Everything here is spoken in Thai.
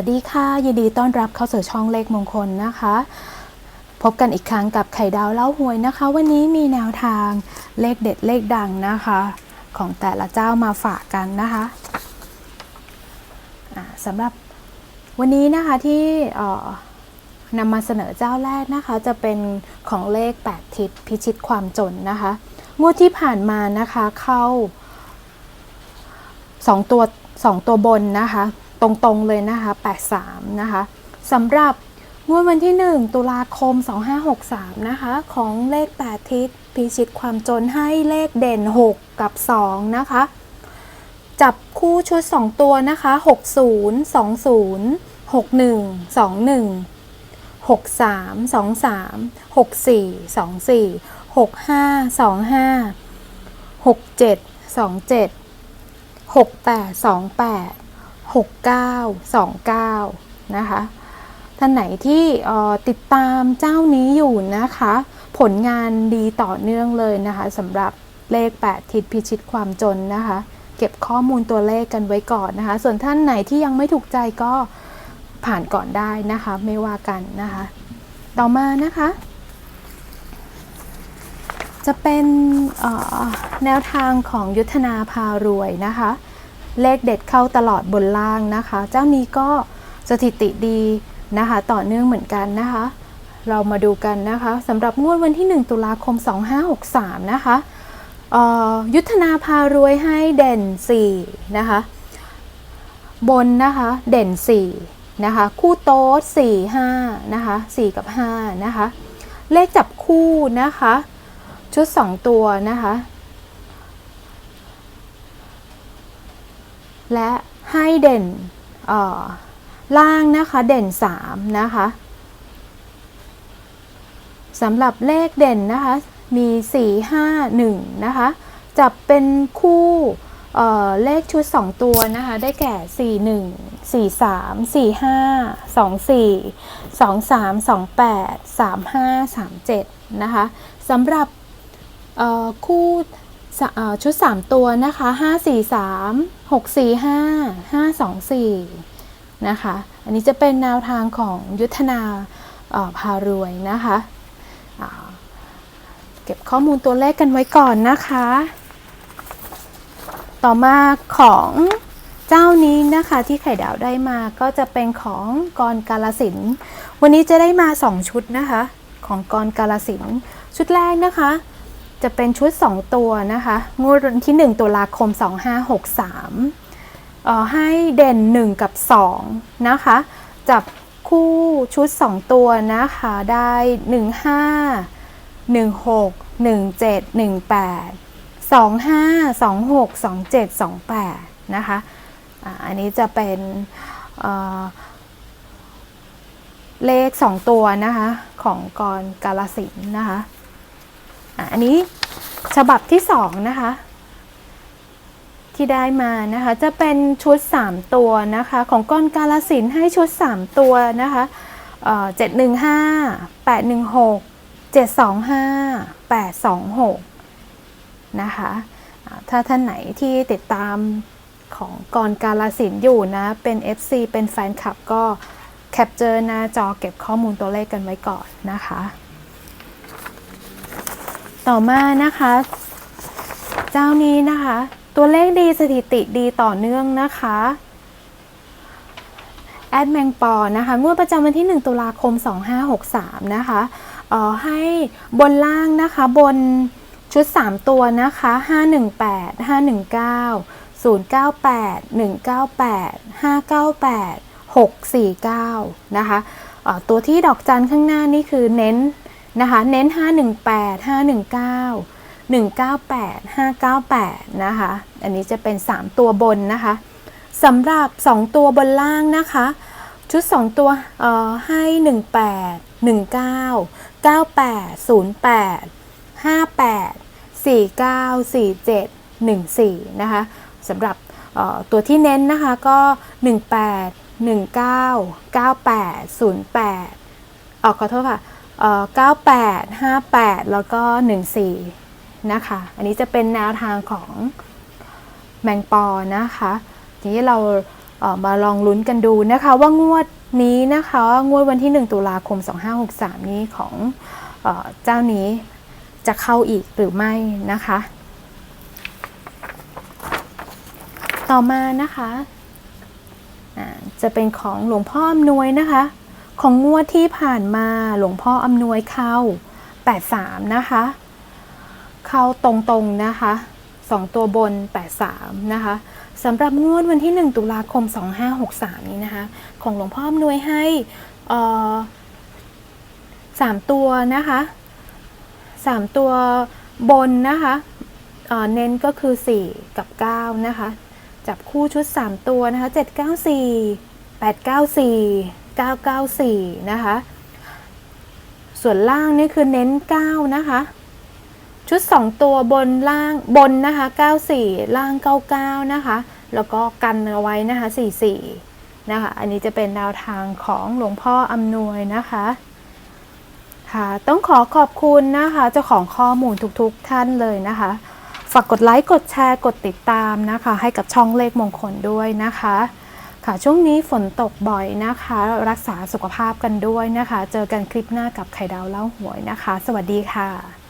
วัสดีค่ะ ยินดีต้อนรับเข้าสู่ช่องเลขมงคลนะคะ พบกันอีกครั้งกับไข่ดาวเล่าหวยนะคะ วันนี้มีแนวทางเลขเด็ดเลขดังนะคะ ของแต่ละเจ้ามาฝากกันนะคะสำหรับวันนี้นะคะที่นำมาเสนอเจ้าแรกนะคะ จะเป็นของเลข 8 ทิศพิชิตความจนนะคะงวดที่ผ่านมานะคะเข้า 2 ตัว 2 ตัวบนนะคะ ตรงๆเลยนะคะ 83 นะคะสำหรับงวดวันที่ 1 ตุลาคม 2563 นะคะ ของเลข 8 ทิศพิชิตความจนให้เลขเด่น 6 กับ 2 นะคะ จับคู่ชุด 2 ตัวนะคะ 60 20 61 21 63 23 64 24 65 25 67 27 68 28 69 29 นะคะ ท่านไหนที่ติดตามเจ้านี้อยู่นะคะ ผลงานดีต่อเนื่องเลยนะคะสำหรับเลข 8 ทิศพิชิตความจนนะคะ เก็บข้อมูลตัวเลขกันไว้ก่อนนะคะ ส่วนท่านไหนที่ยังไม่ถูกใจก็ผ่านก่อนได้นะคะ ไม่ว่ากันนะคะ ต่อมานะคะ จะเป็นแนวทางของยุทธนาพารวยนะคะ เลขเด็ดเข้าตลอดบนล่างนะคะ เจ้านี้ก็สถิติดีนะคะ ต่อเนื่องเหมือนกันนะคะ เรามาดูกันนะคะสำหรับงวดวันที่ 1 ตุลาคม 2563 นะคะยุทธนาพารวยให้เด่น 4 นะคะ บนนะคะเด่น 4 นะคะ คู่โต๊ด4 5 นะคะ 4 กับ 5 นะคะ เลขจับคู่นะคะ ชุด 2 ตัวนะคะ และให้เด่นล่างนะคะเด่น 3 นะคะสำหรับเลขเด่นนะคะมี 4 5 1 นะคะจับเป็นคู่เเลขชุด 2 ตัวนะคะได้แก่ 4 1 4 3 4 5 2 4 2 3 2 8 3 5 3 7นะคะสำหรับเอ่อคู่สะเอ่ ชุด 3 ตัวนะคะ 5 4 3 6 4 5 5 2 4 นะคะ อันนี้จะเป็นแนวทางของยุทธนาพารวยนะคะเก็บข้อมูลตัวเลขกันไว้ก่อนนะคะ ต่อมาของเจ้านี้นะคะที่ไข่ดาวได้มาก็จะเป็นของกรกาลสิน วันนี้จะได้มา 2 ชุดนะคะ ของกรกาลสิน ชุดแรกนะคะ จะเป็นชุด 2 ตัวนะคะงวดวันที่ 1 ตุลาคม 2563เอ่อให้เด่น 1 กับ 2 นะคะ จับคู่ชุด 2 ตัวนะคะ ได้ 15 16 17 18 25 26 27 28 นะคะอ่าอันนี้จะเป็นเอ่อเลข 2 ตัวนะคะ ของกรกาลสินนะคะ อันนี้ฉบับที่2นะคะ ที่ได้มานะคะ จะเป็นชุด 3 ตัวนะคะ ของกรกาลสินให้ชุด 3 ตัวนะคะเจ็ดหนึ่งห้าแปดหนึ่งหกเจ็ดสองห้าแปดสองหกนะคะถ้าท่านไหนที่ติดตามของกรกาลสินอยู่นะ เป็น FC เป็นแฟนคลับก็แคปเจอร์หน้าจอเก็บข้อมูลตัวเลขกันไว้ก่อนนะคะ ต่อมานะคะ เจ้านี้นะคะ ตัวเลขดีสถิติดีต่อเนื่องนะคะแอดแมงปอนะคะงวดประจำวันที่ 1 ตุลาคม 2563 นะคะเอ่อให้บนล่างนะคะบนชุด 3 ตัวนะคะ 518 519 098 198 598 649 นะคะเอ่อตัวที่ดอกจันข้างหน้านี่คือเน้น นะคะเน้น 518 519 198 598 นะคะ อันนี้จะเป็น 3 ตัวบนนะคะสำหรับ 2 ตัวบนล่างนะคะ ชุด 2 ตัวเอ่อให้ 18 19 98 08 58 49 47 14 นะคะสำหรับออตัวที่เน้นนะคะก็ 18 19 98 08ออขอโทษค่ะ 98 58 แล้วก็ 14 นะคะ อันนี้จะเป็นแนวทางของแมงปอนะคะทีนี้เรามาลองลุ้นกันดูนะคะ ว่างวดนี้นะคะงวดวันที่ 1 ตุลาคม 2563 นี้ของเอเจ้านี้จะเข้าอีกหรือไม่นะคะ ต่อมานะคะจะเป็นของหลวงพ่ออำนวยนะคะ ของงวดที่ผ่านมาหลวงพ่ออำนวยเข้า 83 นะคะ เข้าตรงๆนะคะ 2 ตัวบน 83 นะคะสำหรับงวดวันที่ 1 ตุลาคม 2563 นี้นะคะ ของหลวงพ่ออำนวยให้สามตัวนะคะ3ตัวบนนะคะเเน้นก็คือ 4 กับ 9 นะคะ จับคู่ชุด 3 ตัวนะคะ 794 894 994 นะคะ ส่วนล่างนี่คือเน้น 9 นะคะ ชุด 2 ตัวบนล่างบนนะคะ 94 ล่าง 99 นะคะ แล้วก็กันเอาไว้นะคะ 44 นะคะ อันนี้จะเป็นแนวทางของหลวงพ่ออำนวยนะคะค่ะต้องขอขอบคุณนะคะ เจ้าของข้อมูลทุกๆท่านเลยนะคะ ฝากกดไลค์ กดแชร์ กดติดตามนะคะ ให้กับช่องเลขมงคลด้วยนะคะ ค่ะช่วงนี้ฝนตกบ่อยนะคะ รักษาสุขภาพกันด้วยนะคะ เจอกันคลิปหน้ากับไข่ดาวเล่าหวยนะคะ สวัสดีค่ะ